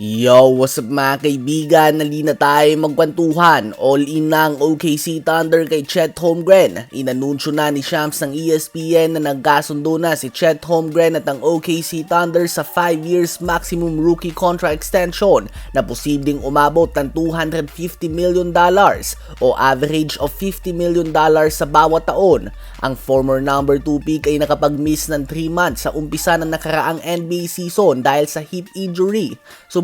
Yo, what's up mga kaibigan? Nali na tayo magkwentuhan. All in na OKC Thunder kay Chet Holmgren. Inanunsyo na ni Shams ng ESPN na nagkasundo na si Chet Holmgren at ang OKC Thunder sa 5 years maximum rookie contract extension na posibleng umabot ng 250 million dollars o average of 50 million dollars sa bawat taon. Ang former number 2 pick ay nakapag-miss ng 3 months sa umpisa ng nakaraang NBA season dahil sa hip injury.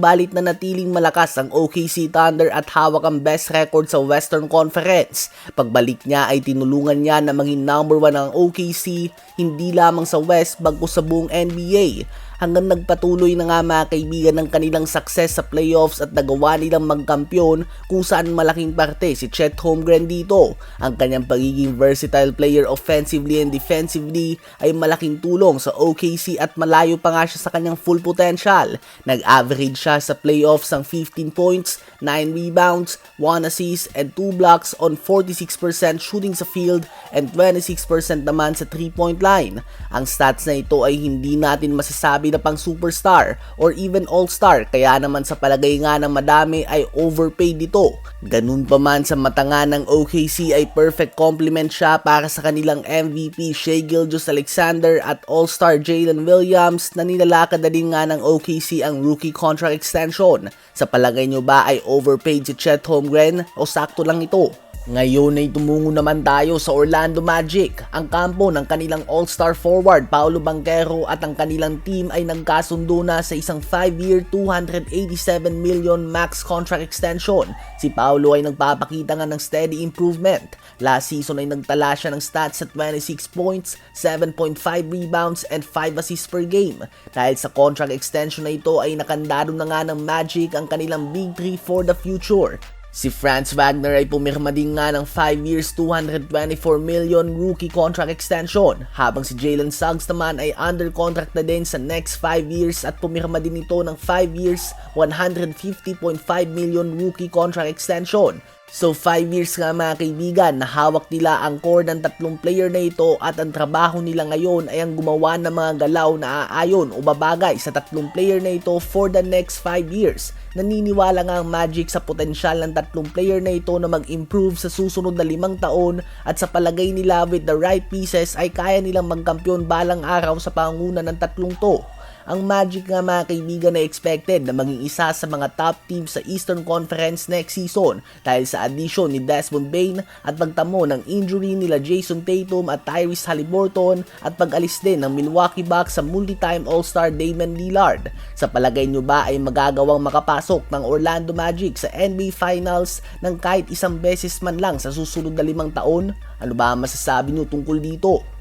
Subalit na natiling malakas ang OKC Thunder at hawak ang best record sa Western Conference. Pagbalik niya ay tinulungan niya na maging number 1 ang OKC hindi lamang sa West bagkus sa buong NBA hanggang nagpatuloy na nga mga kaibigan ng kanilang success sa playoffs at nagawa nilang magkampiyon kung saan malaking parte si Chet Holmgren dito. Ang kanyang pagiging versatile player offensively and defensively ay malaking tulong sa OKC at malayo pa nga siya sa kanyang full potential. Nag-average siya sa playoffs ng 15 points, 9 rebounds, 1 assist, and 2 blocks on 46% shooting sa field and 26% naman sa 3-point line. Ang stats na ito ay hindi natin masasabi na pang superstar or even all-star kaya naman sa palagay nga ng madami ay overpaid ito. Ganun pa man sa mata nga ng OKC ay perfect complement siya para sa kanilang MVP Shea Gilgeous Alexander at all-star Jalen Williams na nilalakad na din nga ng OKC ang rookie contract extension. Sa palagay nyo ba ay overpaid si Chet Holmgren o sakto lang ito? Ngayon ay tumungo naman tayo sa Orlando Magic. Ang kampo ng kanilang all-star forward Paolo Banquero at ang kanilang team ay nagkasundo na sa isang 5-year 287 million max contract extension. Si Paolo ay nagpapakita nga ng steady improvement. Last season ay nagtala siya ng stats sa 26 points, 7.5 rebounds and 5 assists per game. Dahil sa contract extension na ito ay nakandado na nga ng Magic ang kanilang big 3 for the future. Si Franz Wagner ay pumirma din nga ng 5 years 224 million rookie contract extension habang si Jalen Suggs naman ay under contract na din sa next 5 years at pumirma din ito ng 5 years 150.5 million rookie contract extension. So 5 years nga mga kaibigan na hawak nila ang core ng tatlong player na ito at ang trabaho nila ngayon ay ang gumawa ng mga galaw na aayon o babagay sa tatlong player na ito for the next 5 years. Naniniwala nga ang Magic sa potensyal ng tatlong player na ito na mag-improve sa susunod na limang taon at sa palagay nila with the right pieces ay kaya nilang magkampiyon balang araw sa panguna ng tatlong to. Ang Magic nga mga kaibigan na expected na maging isa sa mga top teams sa Eastern Conference next season dahil sa addition ni Desmond Bain at pagtamo ng injury nila Jason Tatum at Tyrese Halliburton at pag-alis din ng Milwaukee Bucks sa multi-time All-Star Damian Lillard. Sa palagay nyo ba ay magagawang makapasok ng Orlando Magic sa NBA Finals ng kahit isang beses man lang sa susunod na limang taon? Ano ba masasabi nyo tungkol dito?